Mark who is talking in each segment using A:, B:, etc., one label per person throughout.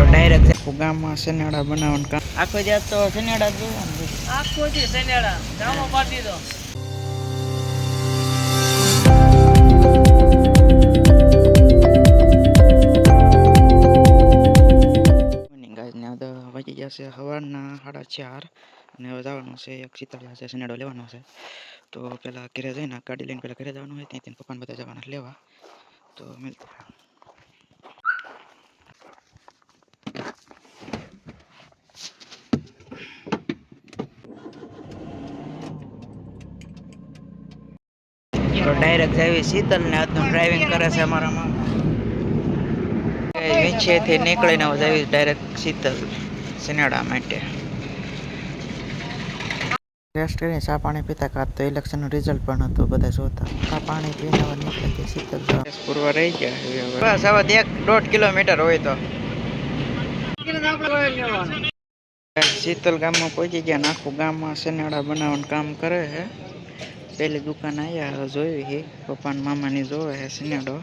A: તો ડાયરેક્ટ ગામમાં સનેડા બનાવવાનું કામ. આખો દિવસ તો સનેડા જ જોવાનું
B: આખો દી સનેડા ગામો પાડી
A: દો. વાગી ગયા છે સવારના સાડા ચાર. અને હવે જવાનું છે એક શીતળિયા છે સનેડો લેવાનો છે. તો પેલા ઘરે જઈને ગાડી લઈને પેલા ઘરે જવાનું હોય ત્યાં ત્યાં પપ્પાને બધા જવાના લેવા. તો મિલતા. તો ડાયરેક્ટ જાવી શીતલ ને આજનું ડ્રાઇવિંગ કરે છે અમારામાં. વીંછેથી નીકળીને જાવી ડાયરેક્ટ શીતલ સિનેડા માટે. રેસ્ટ કરીને ચા પાણી પીતા કાં તો ઇલેક્શનનું રિઝલ્ટ પણ હતું બધા જોતા. ચા પાણી પીને હવે નીકળે કે શીતલ પૂર્વ રહી ગયા બસ હવે એક દોઢ કિલોમીટર હોય તો. શીતલ ગામમાં પહોંચી ગયા ને આખું ગામમાં સનેડા બનાવવાનું કામ કરે છે. પેલી દુકાન આવ્યા જોયું છે પપ્પા ને મામાની જોવે છે સિનેડો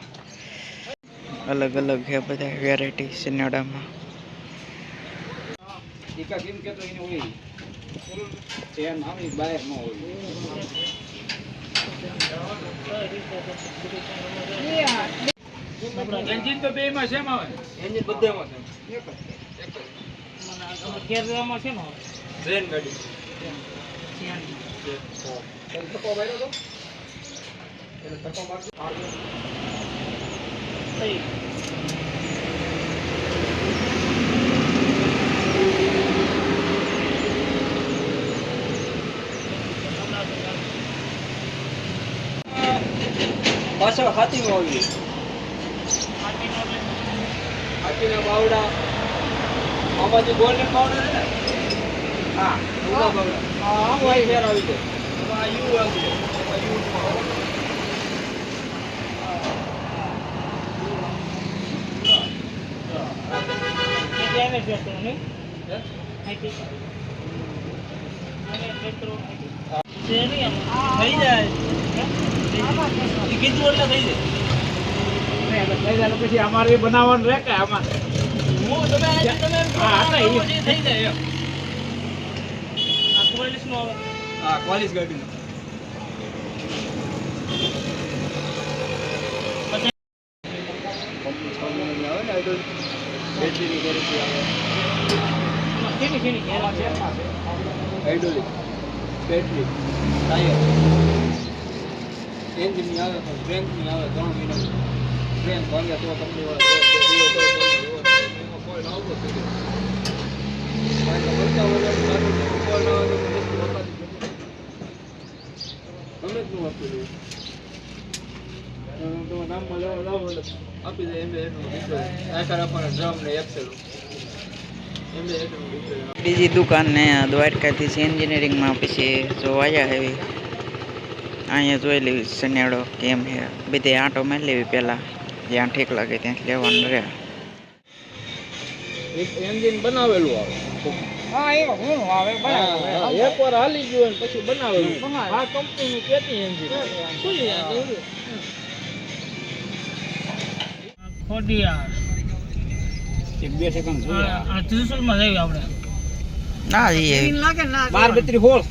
A: અલગ અલગ છે બધા વેરાયટી સિનેડામાં
B: એન્જિન તો બે માં છે. એન્જિન બધામાં જવામાં છે ને ટ્રેન ગાડી પાછળ હાથીમાં આવી હાથીના બાવડા. આ બાજુ ગોલ્ડન બાવડા ને? હા બાવડા. હા હા અહીં ફેર આવી જાય. પછી અમારે બનાવવાનું રહે કે આમાં હું તમે તમે હા થઈ જાય એમ આ ક્વોલિસ નો આવે હા ક્વોલિસ ગાડી નો હાઇડ્રોલિક બેટરી ટાયર એન્જિનની આવે તો ટ્રેન્કની આવે ત્રણ મહિના ટ્રેન ભાગ્યા તો તમને આવે. ગમે તેટલું આપી દે તમે નામમાં લાવો લાવો એટલે આપી દે એમ એટલું નીકળે આખા આપવાના ડ્રમ ને એક્સેલ એમ એટલું નીકળે
A: બીજી દુકાન ને દ્વારકાથી છે એન્જિનિયરિંગમાં પછી જો આવ્યા હેવી અહીંયા જોઈ લેવી સનેડો કેમ છે. બધે આંટો મારી લેવી પહેલાં. જ્યાં ઠીક લાગે ત્યાંથી લેવાનું રહ્યા
B: એક એન્જિન બનાવેલું આવે.
C: હા એ હું આવે
B: હા, એક વાર હાલી ગયું હોય ને પછી બનાવેલું. આ કંપનીનું કેટી એન્જિન
C: ખોડિયાર.
B: એક બે સેકન્ડ
C: આ આ ત્રિશુલમાં જઈએ આપણે.
A: ના એ
C: લાગે ના
B: બાર બત્રી હોળ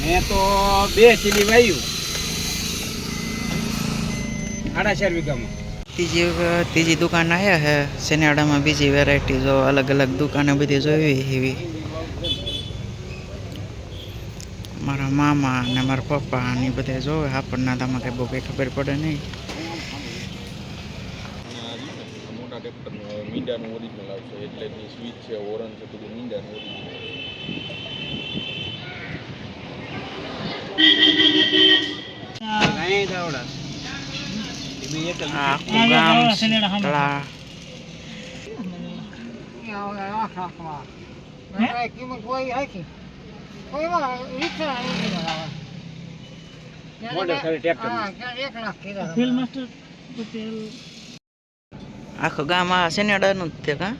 B: મેં તો બે ચીલી વાયુ. સાડા ચાર વીઘામાં.
A: ત્રીજી ત્રીજી દુકાન આવ્યા છે સનેડામાં બીજી વેરાયટી જો અલગ અલગ દુકાને બધી જોઈ એવી. મારા મામા અને મારા પપ્પા ને બધા જોવે આપણને તમે કંઈ બહુ કંઈ ખબર પડે નહીં.
D: મોટા ટ્રેક્ટરનું મીંડાનું ઓરિજિનલ આવશે એટલે એની સ્વિચ છે ઓરન છે બધું મીંડાનું ઓરિજિનલ
B: નહીં દાવડા એ બી એક જ
A: આ આખું ગામ આ ગામ આ સનેડાનું જ તે કા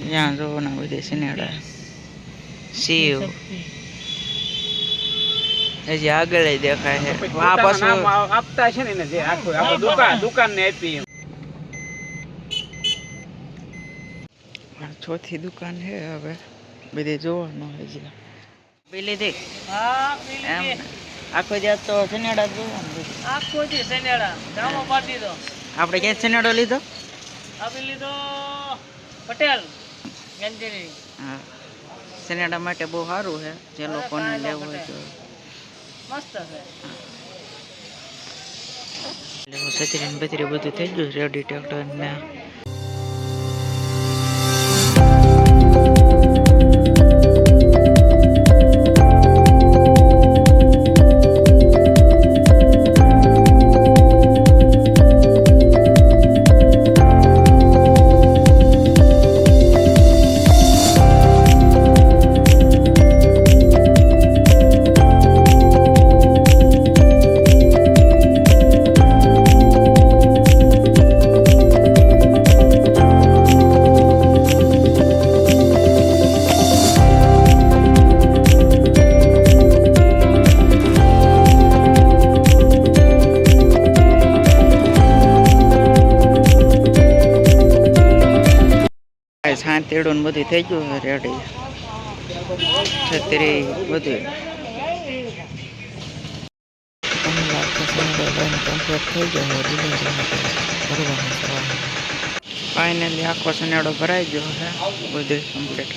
A: ત્યાં ના બધી સનેડા શિવ. હજી આગળ દેખાય છે. આ પાછું
B: આપતા છે ને જે આખું દુકાન દુકાન ને આપી એમ.
A: આ ચોથી દુકાન છે હવે. બધી જોવાનું હજી પેલી દે. એમ આખો દિવસ તો સનેડા જોવાનું.
C: આખો દી સનેડા ગામો પાડી દીધો.
A: આપણે ક્યાં સનેડો લીધો?
C: લીધો પટેલ ગંજરી
A: હા. સનેડા માટે બહુ સારું છે જે લોકોને લેવું હોય તો.
C: મસ્ત છે
A: લેવું છત્રી ને બત્રી બધું થઈ ગયું રેડી ટ્રેક્ટર તેડું ને બધું થઈ ગયું રેડી છત્રી બધું. ફાઇનલી આખો સનેડો ભરાઈ ગયો છે. બધું કમ્પ્લીટ